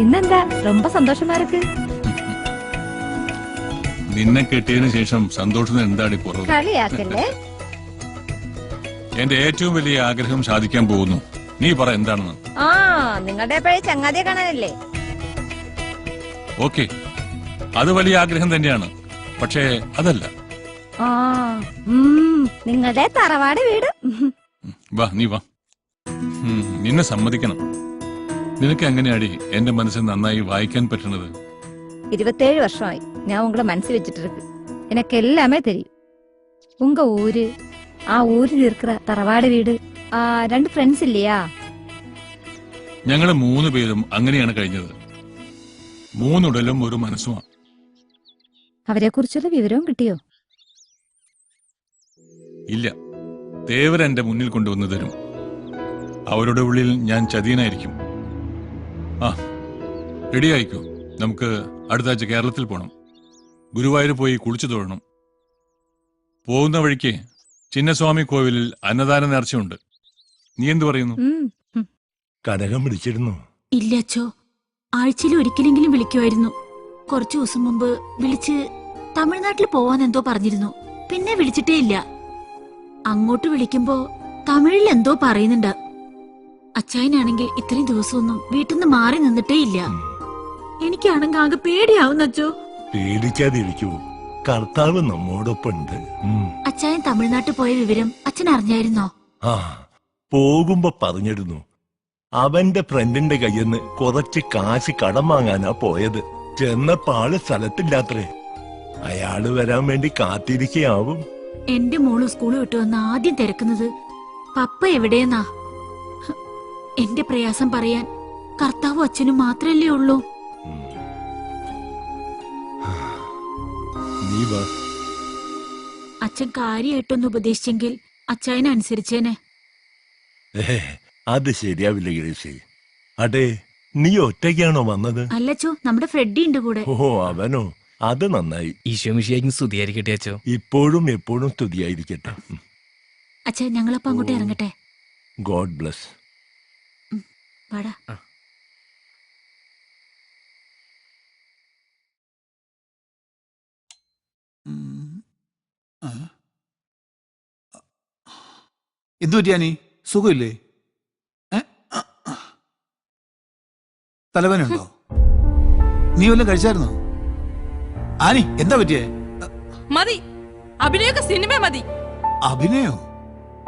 ഇന്നെന്താ ரொம்ப സന്തോഷമാ இருக்கு നിന്നെ കെട്ടിയതിനു ശേഷം സന്തോഷത്തിന് എന്താണ് കുറവ് കളിയാക്കല്ലേ എന്റെ ഏറ്റവും വലിയ ആഗ്രഹം സാധിക്കാൻ പോകുന്നു നീ പറ എന്താണെന്ന് ആ നിങ്ങളുടെ പഴയ ചങ്ങാതിയെ കാണാനല്ലേ ഓക്കെ അത് വലിയ ആഗ്രഹം തന്നെയാണ് പക്ഷേ അതല്ല ആ ഉം, നിങ്ങളുടെ തറവാട് വീട് ഉം. ഉം, വാ നീ വാ ഉം, നിന്നെ സമ്മതിക്കണം നിനക്ക് എങ്ങനെയാടി എന്റെ മനസ്സിൽ നന്നായി വായിക്കാൻ പറ്റുന്നത് ഇരുപത്തേഴ് വർഷമായി ഞാൻ ഉങ്ങളെ മനസ്സിൽ വെച്ചിട്ടിരിക്കു. എനക്ക് എല്ലാമേ തരും. ഉങ്ക ഊര് ആ ഊരിൽ ഇരിക്കുന്ന തറവാട് വീട് ആ രണ്ട് ഫ്രണ്ട്സ് ഇല്ലയാ? ഞങ്ങൾ മൂന്ന് പേരും അങ്ങനെയാണ് കഴിഞ്ഞത്. മൂന്നുടലും ഒരു മനസ്സുമാണ് അവരെ കുറിച്ചുള്ള വിവരവും കിട്ടിയോ? ഇല്ല. ദേവരെ മുന്നിൽ കൊണ്ടുവന്നു തരും. അവരുടെ ഉള്ളിൽ ഞാൻ ചതിയനായിരിക്കും. ആ റെഡി ആയിക്കോ നമുക്ക് അടുത്ത ആഴ്ച കേരളത്തിൽ പോകണം ഗുരുവായൂർ പോയി കുളിച്ചു തൊഴണം. പോകുന്ന വഴിക്ക് ചിന്നസ്വാമി കോവിലിൽ അന്നദാന നേർച്ചയുണ്ട്. നീ എന്തു പറയുന്നു. കനകം വിളിച്ചിരുന്നു ഇല്ല അച്ചോ ആഴ്ചയിൽ ഒരിക്കലെങ്കിലും വിളിക്കുമായിരുന്നു. കുറച്ചു ദിവസം മുമ്പ് വിളിച്ച് തമിഴ്നാട്ടിൽ പോവാൻ എന്തോ പറഞ്ഞിരുന്നു. പിന്നെ വിളിച്ചിട്ടേ ഇല്ല. അങ്ങോട്ട് വിളിക്കുമ്പോ തമിഴിൽ എന്തോ പറയുന്നുണ്ട്. അച്ചായനാണെങ്കിൽ ഇത്രയും ദിവസമൊന്നും വീട്ടിൽ നിന്ന് മാറി നിന്നിട്ടേ ഇല്ല. എനിക്കാണെങ്കിൽ ആകെ പേടിയാവുന്ന അച്ചോ. പേടിക്കാതിരിക്കൂ. കർത്താവ് നമ്മോടൊപ്പമുണ്ട്. അച്ചായൻ തമിഴ്നാട്ടിൽ പോയ വിവരം അച്ഛൻ അറിഞ്ഞായിരുന്നോ? ആ പോകുമ്പോ പറഞ്ഞിരുന്നു. അവന്റെ ഫ്രണ്ടിന്റെ കയ്യിന്ന് കുറച്ച് കാശ് കടം വാങ്ങാനാ പോയത്. ചെന്നപ്പാൾ സ്ഥലത്തില്ലാത്രേ. അയാൾ വരാൻ വേണ്ടി കാത്തിരിക്കയാവും. എന്റെ മോൾ സ്കൂൾ വിട്ടു വന്ന് ആദ്യം തിരക്കുന്നത് പപ്പ എവിടെയെന്നാ? എന്റെ പ്രയാസം പറയാൻ കർത്താവ് അച്ഛനും മാത്രല്ലേ ഉള്ളൂ. അച്ഛൻ കാര്യമായിട്ടൊന്ന് ഉപദേശിച്ചെങ്കിൽ അച്ഛായനെ അനുസരിച്ചേനെ അത് ശരിയാവില്ല ഗ്രേസി അടേ നീ ഒറ്റയ്ക്കാണോ വന്നത്? അല്ലച്ചോ നമ്മുടെ ഫ്രെഡി ഉണ്ട് കൂടെ. ഓ അവനോ? അത് നന്നായി. ഈശോ മിശിയായിരിക്കും സ്തുതിയായിരിക്കട്ടെ അച്ചോ ഇപ്പോഴും എപ്പോഴും സ്തുതിയായിരിക്കട്ടെ. അച്ഛാ ഞങ്ങളപ്പോ അങ്ങോട്ട് ഇറങ്ങട്ടെ. God bless. വാടാ എന്തു പറ്റിയാനി സുഖമില്ലേ? തലവേനുണ്ടോ നീ വല്ലതും കഴിച്ചായിരുന്നോ? ആനി എന്താ പറ്റിയേ? മതി. അഭിനയൊക്കെ സിനിമ മതി. അഭിനയോ?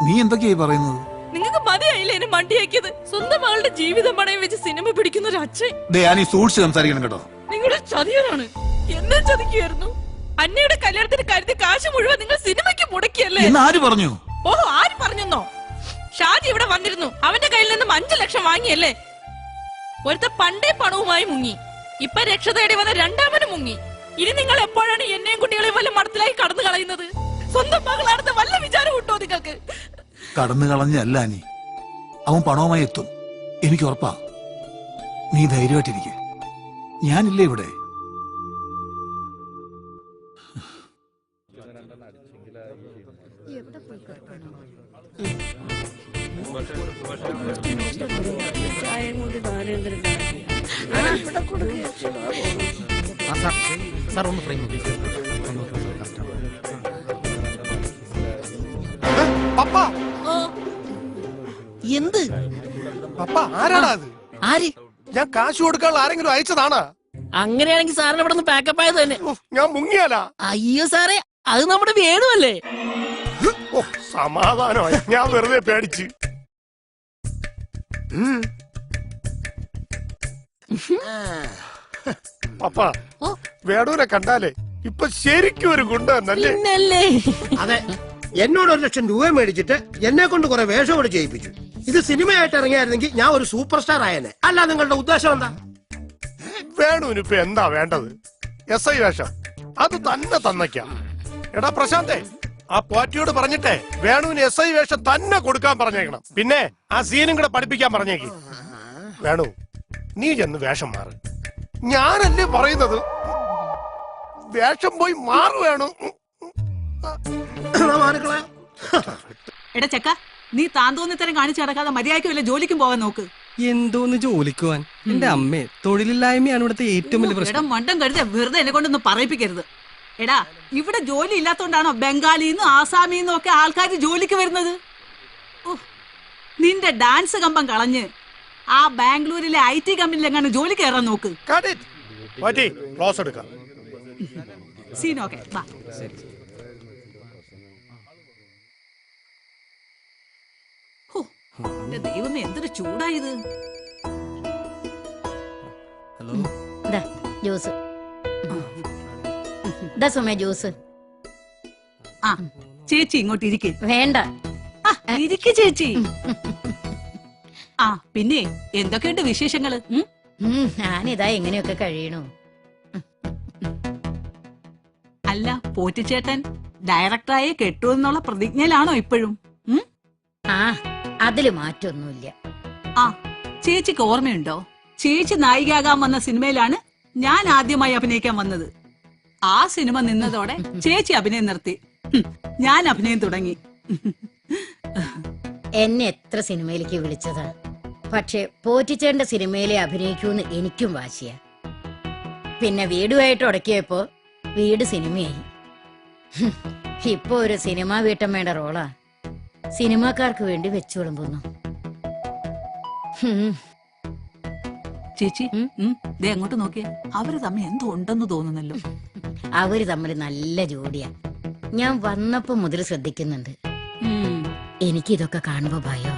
നീ എന്തൊക്കെയായി പറയുന്നത്? നിങ്ങൾക്ക് മതിയായില്ലേ എന്നെ മണ്ടിയാക്കിയത്? സ്വന്തം മകളുടെ ജീവിതം പണയം വെച്ച് സിനിമ പിടിക്കുന്ന ഒരു അച്ഛൻ. സൂക്ഷിച്ച് സംസാരിക്കണം കേട്ടോ. നിങ്ങളുടെ ചതിയനാണ്. എന്നെ ചതിക്കുകയായിരുന്നു അന്നയുടെ കല്യാണത്തിന് കരുതി കാശ് മുഴുവൻ നിങ്ങൾ സിനിമയ്ക്ക് മുടക്കിയല്ലേ? ആര് പറഞ്ഞു? ഓഹോ ആര് പറഞ്ഞെന്നോ? ഷാജി ഇവിടെ വന്നിരുന്നു. അവന്റെ കയ്യിൽ നിന്നും അഞ്ചു ലക്ഷം വാങ്ങിയല്ലേ? ഒരുത്ത പണ്ടേ പണവുമായി മുങ്ങി. ഇപ്പൊ രക്ഷ തേടി വന്ന രണ്ടാമനും മുങ്ങി. ഇനി നിങ്ങൾ എപ്പോഴാണ് എന്നെയും കുട്ടികളെയും വല്ല മടത്തിലായി കടന്നു കളയുന്നത്? സ്വന്തം മകളാണെന്ന് വല്ല വിചാരം ഉണ്ടോ നിങ്ങൾക്ക്? കടന്നു കളഞ്ഞല്ല നീ അവൻ പണവുമായി എത്തും എനിക്ക് ഉറപ്പാ നീ ധൈര്യമായിട്ടിരിക്കെ ഞാനില്ലേ ഇവിടെ സാർ എന്ത്? പപ്പ ആരാടാ അത്? ആര്? ഞാൻ കാശ് കൊടുക്കാനുള്ള ആരെങ്കിലും അയച്ചതാണോ? അങ്ങനെയാണെങ്കിൽ സാറിന് ഇവിടെ നിന്ന് പാക്കപ്പ് ആയത് തന്നെ. ഞാൻ മുങ്ങിയാലാ. അയ്യോ സാറേ അത് നമ്മുടെ വേണുവല്ലേ? സമാധാനമായി. ഞാൻ വെറുതെ പേടിച്ച്. പപ്പ. വേണൂരെ കണ്ടാലേ ഇപ്പൊ ശരിക്കും ഒരു ഗുണ്ടല്ലേ അതെ എന്നോട് ഒരു ലക്ഷം രൂപ മേടിച്ചിട്ട് എന്നെ കൊണ്ട് കുറെ വേഷം കൂടെ ചെയ്യിപ്പിച്ചു. ഇത് സിനിമയായിട്ട് ഇറങ്ങിയായിരുന്നെങ്കിൽ ഞാൻ ഒരു സൂപ്പർ സ്റ്റാർ ആയനെ. അല്ല നിങ്ങളുടെ ഉദ്ദേശം എന്താ? വേണുവിന് ഇപ്പൊ എന്താ വേണ്ടത്? എസ് ഐ വേഷം. അത് തന്നെ തന്നയ്ക്കാം. എടാ പ്രശാന്തേ ആ പോറ്റിയോട് പറഞ്ഞിട്ടേ വേണുവിന് എസ് ഐ വേഷം തന്നെ കൊടുക്കാൻ പറഞ്ഞേക്കണം. പിന്നെ ആ സീനും കൂടെ പഠിപ്പിക്കാൻ പറഞ്ഞേക്കി. വേണു നീ ചെന്ന് വേഷം മാറ്. ഞാനല്ലേ പറയുന്നത്? വേഷം പോയി മാറു വേണു. എടാ ചെക്ക നീ താൻ തോന്നിത്തരം കാണിച്ചു നടക്കാതെ മര്യാദയ്ക്ക് വല്ല ജോലിക്കും പോകാൻ നോക്ക്. എന്തോന്ന് ജോലിക്കുവാൻ? എന്റെ അമ്മേ തൊഴിലില്ലായ്മയാണ് ഇവിടുത്തെ ഏറ്റവും വലിയ എടാ പ്രശ്നം. മണ്ടം കരുത വെറുതെ എന്നെ കൊണ്ടൊന്നും പറയിപ്പിക്കരുത്. എടാ ഇവിടെ ജോലി ഇല്ലാത്തോണ്ടാണോ ബംഗാളിന്നും ആസാമിന്നും ഒക്കെ ആൾക്കാർ ജോലിക്ക് വരുന്നത്? ഓ, നിന്റെ ഡാൻസ് കമ്പം കളഞ്ഞ് ആ ബാംഗ്ലൂരിലെ ഐ ടി കമ്പനിയിൽ എങ്ങനെ ജോലി കയറാൻ നോക്ക്. പോറ്റി ക്ലോസ് എടുക്കാം. സീനോക്കെ വാ ഹോ, എന്റെ ദൈവമേ എന്തൊരു ചൂടായത്. ഹലോ. ദാ, ജ്യൂസ് ദാ സുമ ജ്യൂസ് ആ ചേച്ചി ഇങ്ങോട്ട് ഇരിക്കേ. വേണ്ട. ഇരിക്കേ ചേച്ചി. ആ പിന്നെ എന്തൊക്കെയുണ്ട് വിശേഷങ്ങൾ? ഞാനിതാ എങ്ങനെയൊക്കെ കഴിയണു. അല്ല പോറ്റിച്ചേട്ടൻ ഡയറക്ടറായി കെട്ടു എന്നുള്ള പ്രതിജ്ഞയിലാണോ ഇപ്പോഴും? ആ അതിൽ മാറ്റൊന്നുമില്ല. ആ ചേച്ചിക്ക് ഓർമ്മയുണ്ടോ? ചേച്ചി നായികയാകാൻ വന്ന സിനിമയിലാണ് ഞാൻ ആദ്യമായി അഭിനയിക്കാൻ വന്നത്. ആ സിനിമ നിന്നതോടെ ചേച്ചി അഭിനയം നിർത്തി. ഹും, ഞാൻ അഭിനയം തുടങ്ങി. എന്നെ എത്ര സിനിമയിലേക്ക് വിളിച്ചതാ? പക്ഷെ പോറ്റിച്ചേണ്ട സിനിമയിലെ അഭിനയിക്കൂന്ന് എനിക്കും വാശിയ. പിന്നെ വീടുമായിട്ട് ഉടക്കിയപ്പോ വീട് സിനിമയായി. ഹും, ഇപ്പൊ ഒരു സിനിമാ വീട്ടമ്മയുടെ റോളാ. സിനിമാക്കാർക്ക് വേണ്ടി വെച്ചു വിളമ്പുന്നു. ചേച്ചി ദേ അങ്ങോട്ട് നോക്കിയേ. അവർ തമ്മിൽ എന്തോ ഉണ്ടെന്ന് തോന്നുന്നല്ലോ. അവർ തമ്മിൽ നല്ല ജോഡിയാ. ഞാൻ വന്നപ്പോ മുതൽ ശ്രദ്ധിക്കുന്നുണ്ട്. എനിക്ക് ഇതൊക്കെ കാണുമ്പോ ഭയോ?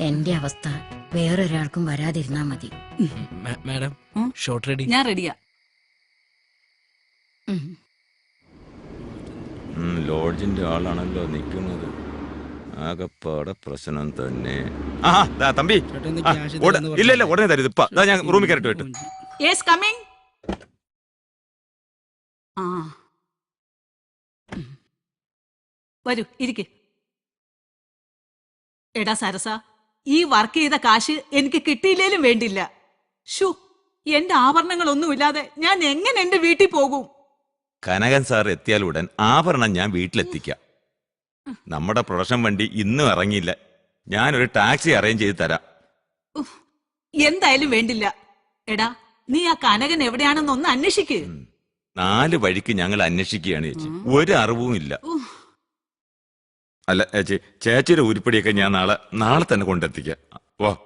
എന്റെ അവസ്ഥ വേറൊരാൾക്കും വരാതിരുന്നാ മതി. മാഡം ഷോർട്ട് റെഡി ഞാൻ റെഡിയാ ലോഡ്ജിന്റെ ആളാണല്ലോ നിൽക്കുന്നത് ആകപ്പാടെ പ്രശ്നം തന്നെ. ആ ദാ തമ്പി. ആ, ഉട- ഇല്ല ഇല്ല ഉടനെ തരും. ഇപ്പൊ ദാ ഞാൻ റൂമിൽ കയറിട്ട് വിട്ടു യെസ് കമ്മിങ് ആ. ഉം. വരൂ ഇരിക്ക്. എടാ സരസ ഈ വർക്ക് ചെയ്ത കാശ് എനിക്ക് കിട്ടിയില്ലേലും വേണ്ടില്ല. ഷു എന്റെ ആഭരണങ്ങളൊന്നുമില്ലാതെ ഞാൻ എങ്ങനെ എന്റെ വീട്ടിൽ പോകും? കനകൻ സാർ എത്തിയാൽ ഉടൻ ആഭരണം ഞാൻ വീട്ടിലെത്തിക്കാം. നമ്മുടെ പ്രൊഡക്ഷൻ വണ്ടി ഇന്നും ഇറങ്ങിയില്ല. ഞാനൊരു ടാക്സി അറേഞ്ച് ചെയ്ത് തരാം. എന്തായാലും വേണ്ടില്ല. എടാ നീ ആ കനകൻ എവിടെയാണെന്ന് ഒന്ന് അന്വേഷിക്ക്. നാല് വഴിക്ക് ഞങ്ങൾ അന്വേഷിക്കുകയാണ് ചേച്ചി. ഒരു അറിവും ഇല്ല. അല്ല ചേച്ചി ചേച്ചിയുടെ ഉരുപ്പടിയൊക്കെ ഞാൻ നാളെ നാളെ തന്നെ കൊണ്ടെത്തിക്കാം. വാ.